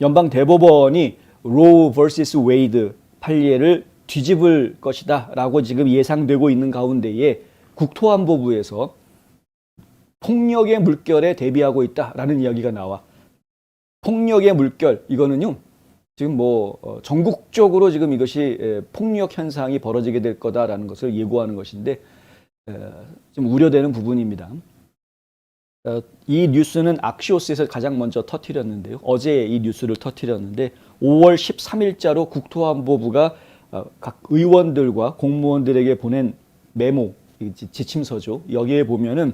연방 대법원이 로우 vs 웨이드 판례를 뒤집을 것이다라고 지금 예상되고 있는 가운데에 국토안보부에서 폭력의 물결에 대비하고 있다라는 이야기가 나와. 폭력의 물결 이거는요. 지금 뭐 어, 전국적으로 지금 이것이 에, 폭력 현상이 벌어지게 될 거다라는 것을 예고하는 것인데 에, 좀 우려되는 부분입니다. 어, 이 뉴스는 악시오스에서 가장 먼저 터뜨렸는데요. 어제 이 뉴스를 터뜨렸는데 5월 13일자로 국토안보부가 어, 각 의원들과 공무원들에게 보낸 메모, 지침서죠. 여기에 보면은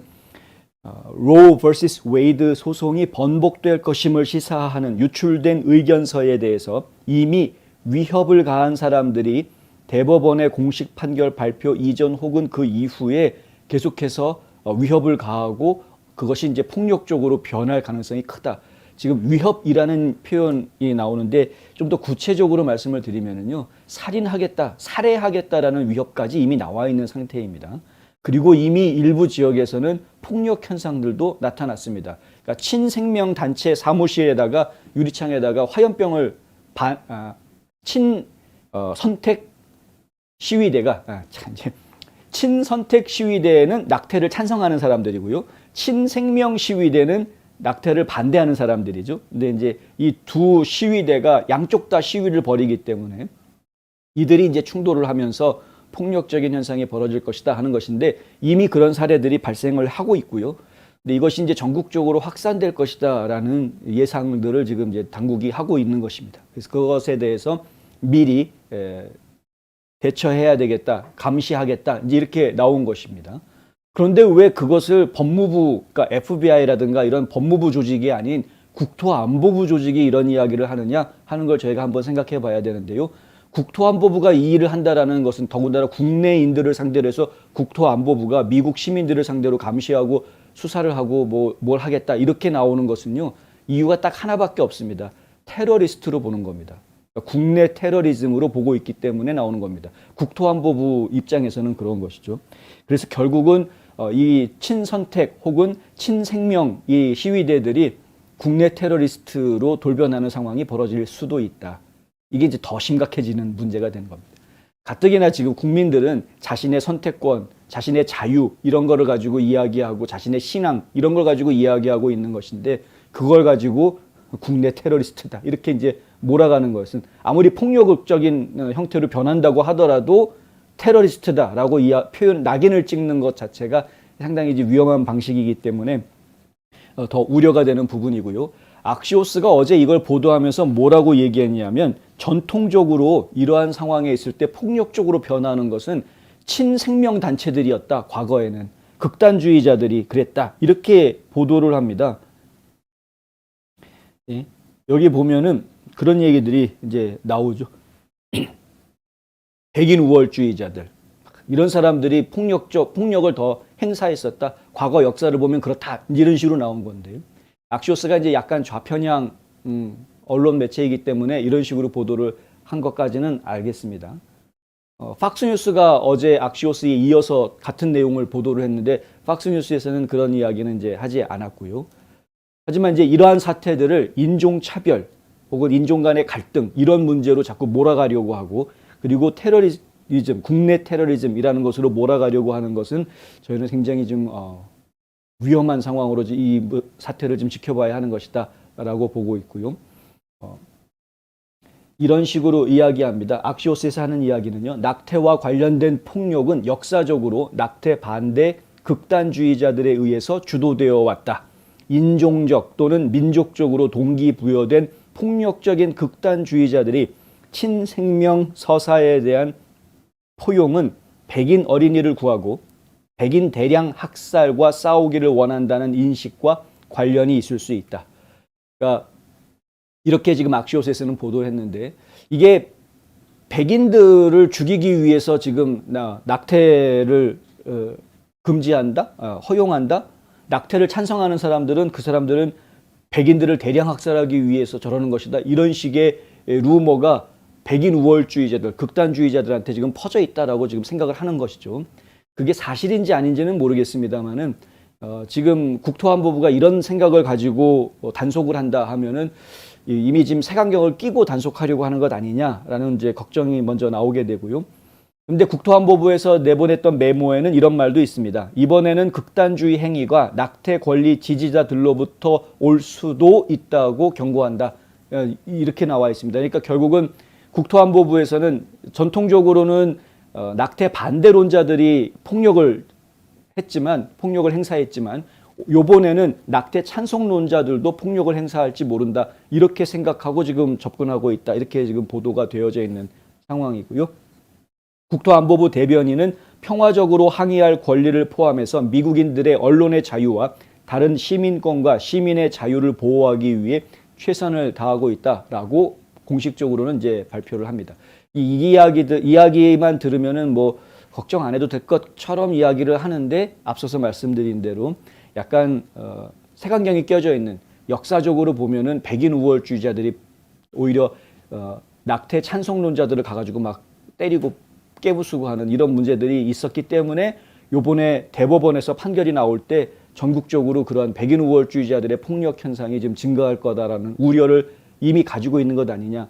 로 vs 웨이드 소송이 번복될 것임을 시사하는 유출된 의견서에 대해서 이미 위협을 가한 사람들이 대법원의 공식 판결 발표 이전 혹은 그 이후에 계속해서 어, 위협을 가하고 그것이 이제 폭력적으로 변할 가능성이 크다. 지금 위협이라는 표현이 나오는데 좀 더 구체적으로 말씀을 드리면은요. 살인하겠다, 살해하겠다라는 위협까지 이미 나와 있는 상태입니다. 그리고 이미 일부 지역에서는 폭력 현상들도 나타났습니다. 그러니까 친생명 단체 사무실에다가 유리창에다가 화염병을 반, 아, 친 어, 선택 시위대가 아, 참, 친선택 시위대는 낙태를 찬성하는 사람들이고요. 친생명 시위대는 낙태를 반대하는 사람들이죠. 근데 이제 이 두 시위대가 양쪽 다 시위를 벌이기 때문에 이들이 이제 충돌을 하면서 폭력적인 현상이 벌어질 것이다 하는 것인데 이미 그런 사례들이 발생을 하고 있고요. 근데 이것이 이제 전국적으로 확산될 것이다라는 예상들을 지금 이제 당국이 하고 있는 것입니다. 그래서 그것에 대해서 미리 에, 대처해야 되겠다, 감시하겠다, 이제 이렇게 나온 것입니다. 그런데 왜 그것을 법무부, 그러니까 FBI라든가 이런 법무부 조직이 아닌 국토안보부 조직이 이런 이야기를 하느냐 하는 걸 저희가 한번 생각해 봐야 되는데요. 국토안보부가 이 일을 한다라는 것은 더군다나 국내인들을 상대로 해서 국토안보부가 미국 시민들을 상대로 감시하고 수사를 하고 뭐 뭘 하겠다 이렇게 나오는 것은요. 이유가 딱 하나밖에 없습니다. 테러리스트로 보는 겁니다. 그러니까 국내 테러리즘으로 보고 있기 때문에 나오는 겁니다. 국토안보부 입장에서는 그런 것이죠. 그래서 결국은 어, 이 친선택 혹은 친생명 이 시위대들이 국내 테러리스트로 돌변하는 상황이 벌어질 수도 있다. 이게 이제 더 심각해지는 문제가 되는 겁니다. 가뜩이나 지금 국민들은 자신의 선택권, 자신의 자유 이런 거를 가지고 이야기하고 자신의 신앙 이런 걸 가지고 이야기하고 있는 것인데 그걸 가지고 국내 테러리스트다 이렇게 이제 몰아가는 것은 아무리 폭력적인 어, 형태로 변한다고 하더라도 테러리스트다라고 이야, 표현 낙인을 찍는 것 자체가 상당히 이제 위험한 방식이기 때문에 어, 더 우려가 되는 부분이고요. 악시오스가 어제 이걸 보도하면서 뭐라고 얘기했냐면 전통적으로 이러한 상황에 있을 때 폭력적으로 변하는 것은 친생명 단체들이었다. 과거에는 극단주의자들이 그랬다. 이렇게 보도를 합니다. 예. 여기 보면은 그런 얘기들이 이제 나오죠. 백인 우월주의자들 이런 사람들이 폭력적 폭력을 더 행사했었다. 과거 역사를 보면 그렇다. 이런 식으로 나온 건데요. 악시오스가 이제 약간 좌편향 음, 언론 매체이기 때문에 이런 식으로 보도를 한 것까지는 알겠습니다. 어, 팍스뉴스가 어제 악시오스에 이어서 같은 내용을 보도를 했는데 팍스뉴스에서는 그런 이야기는 이제 하지 않았고요. 하지만 이제 이러한 사태들을 인종 차별 혹은 인종 간의 갈등 이런 문제로 자꾸 몰아가려고 하고 그리고 테러리즘 국내 테러리즘이라는 것으로 몰아가려고 하는 것은 저희는 굉장히 좀 어, 위험한 상황으로 이뭐 사태를 좀 지켜봐야 하는 것이다라고 보고 있고요. 어, 이런 식으로 이야기합니다. 악시오스에서 하는 이야기는요. 낙태와 관련된 폭력은 역사적으로 낙태 반대 극단주의자들에 의해서 주도되어 왔다. 인종적 또는 민족적으로 동기부여된 폭력적인 극단주의자들이 친생명 서사에 대한 포용은 백인 어린이를 구하고 백인 대량 학살과 싸우기를 원한다는 인식과 관련이 있을 수 있다. 그러니까 이렇게 지금 악시오스에서는 보도를 했는데 이게 백인들을 죽이기 위해서 지금 나 낙태를 어, 금지한다, 어, 허용한다. 낙태를 찬성하는 사람들은 그 사람들은 백인들을 대량 학살하기 위해서 저러는 것이다. 이런 식의 루머가 백인 우월주의자들, 극단주의자들한테 지금 퍼져 있다라고 지금 생각을 하는 것이죠. 그게 사실인지 아닌지는 모르겠습니다만은 어, 지금 국토안보부가 이런 생각을 가지고 어, 단속을 한다 하면은 이- 이미 지금 색안경을 끼고 단속하려고 하는 것 아니냐라는 이제 걱정이 먼저 나오게 되고요. 근데 국토안보부에서 내보냈던 메모에는 이런 말도 있습니다. 이번에는 극단주의 행위가 낙태 권리 지지자들로부터 올 수도 있다고 경고한다. 어, 이렇게 나와 있습니다. 그러니까 결국은 국토안보부에서는 전통적으로는 어, 낙태 반대론자들이 폭력을 했지만 폭력을 행사했지만 요번에는 낙태 찬성론자들도 폭력을 행사할지 모른다 이렇게 생각하고 지금 접근하고 있다 이렇게 지금 보도가 되어져 있는 상황이고요. 국토안보부 대변인은 평화적으로 항의할 권리를 포함해서 미국인들의 언론의 자유와 다른 시민권과 시민의 자유를 보호하기 위해 최선을 다하고 있다라고 공식적으로는 이제 발표를 합니다. 이 이야기들 이야기만 들으면은 뭐 걱정 안 해도 될 것처럼 이야기를 하는데 앞서서 말씀드린 대로 약간 어, 색안경이 껴져 있는 역사적으로 보면은 백인 우월주의자들이 오히려 어, 낙태 찬성론자들을 가가지고 막 때리고 깨부수고 하는 이런 문제들이 있었기 때문에 요번에 대법원에서 판결이 나올 때 전국적으로 그러한 백인 우월주의자들의 폭력 현상이 지금 증가할 거다라는 우려를 이미 가지고 있는 것 아니냐.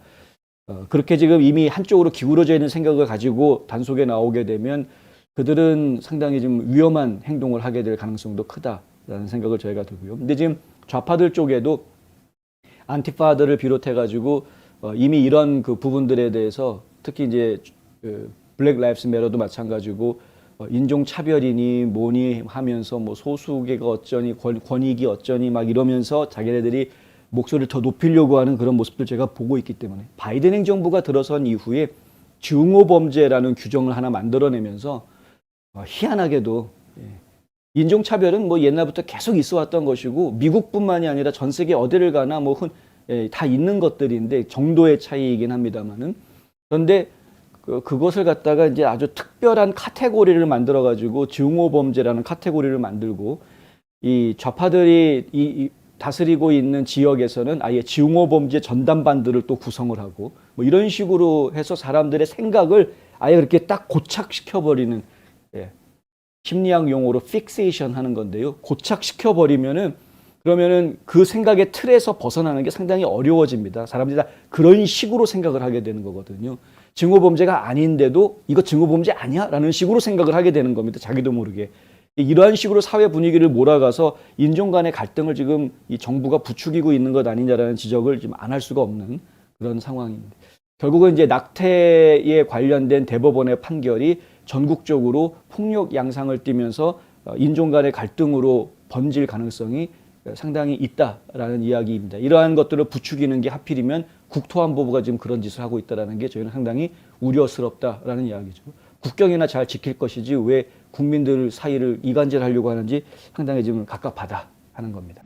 어, 그렇게 지금 이미 한쪽으로 기울어져 있는 생각을 가지고 단속에 나오게 되면 그들은 상당히 좀 위험한 행동을 하게 될 가능성도 크다라는 생각을 저희가 들고요. 근데 지금 좌파들 쪽에도 안티파들을 비롯해 가지고 어, 이미 이런 그 부분들에 대해서 특히 이제 그 블랙 라이프스 메러도 마찬가지고 어, 인종 차별이니 뭐니 하면서 뭐 소수계가 어쩌니 권, 권익이 어쩌니 막 이러면서 자기네들이 목소리를 더 높이려고 하는 그런 모습들 제가 보고 있기 때문에 바이든 행정부가 들어선 이후에 증오 범죄라는 규정을 하나 만들어내면서 어, 희한하게도 예, 인종 차별은 뭐 옛날부터 계속 있어 왔던 것이고 미국뿐만이 아니라 전 세계 어디를 가나 뭐 예, 다 있는 것들인데 정도의 차이이긴 합니다만은 그런데 그, 그것을 갖다가 이제 아주 특별한 카테고리를 만들어 가지고 증오 범죄라는 카테고리를 만들고 이 좌파들이 이, 이 다스리고 있는 지역에서는 아예 증오 범죄 전담반들을 또 구성을 하고 뭐 이런 식으로 해서 사람들의 생각을 아예 그렇게 딱 고착시켜 버리는 예. 심리학 용어로 픽세이션 하는 건데요. 고착시켜 버리면은 그러면은 그 생각의 틀에서 벗어나는 게 상당히 어려워집니다. 사람들이 다 그런 식으로 생각을 하게 되는 거거든요. 증오 범죄가 아닌데도 이거 증오 범죄 아니야 라는 식으로 생각을 하게 되는 겁니다. 자기도 모르게. 이러한 식으로 사회 분위기를 몰아가서 인종 간의 갈등을 지금 이 정부가 부추기고 있는 것 아니냐라는 지적을 지금 안 할 수가 없는 그런 상황입니다. 결국은 이제 낙태에 관련된 대법원의 판결이 전국적으로 폭력 양상을 띠면서 어, 인종 간의 갈등으로 번질 가능성이 상당히 있다라는 이야기입니다. 이러한 것들을 부추기는 게 하필이면 국토안보부가 지금 그런 짓을 하고 있다라는 게 저희는 상당히 우려스럽다라는 이야기죠. 국경이나 잘 지킬 것이지 왜 국민들 사이를 이간질하려고 하는지 상당히 지금 갑갑하다 하는 겁니다.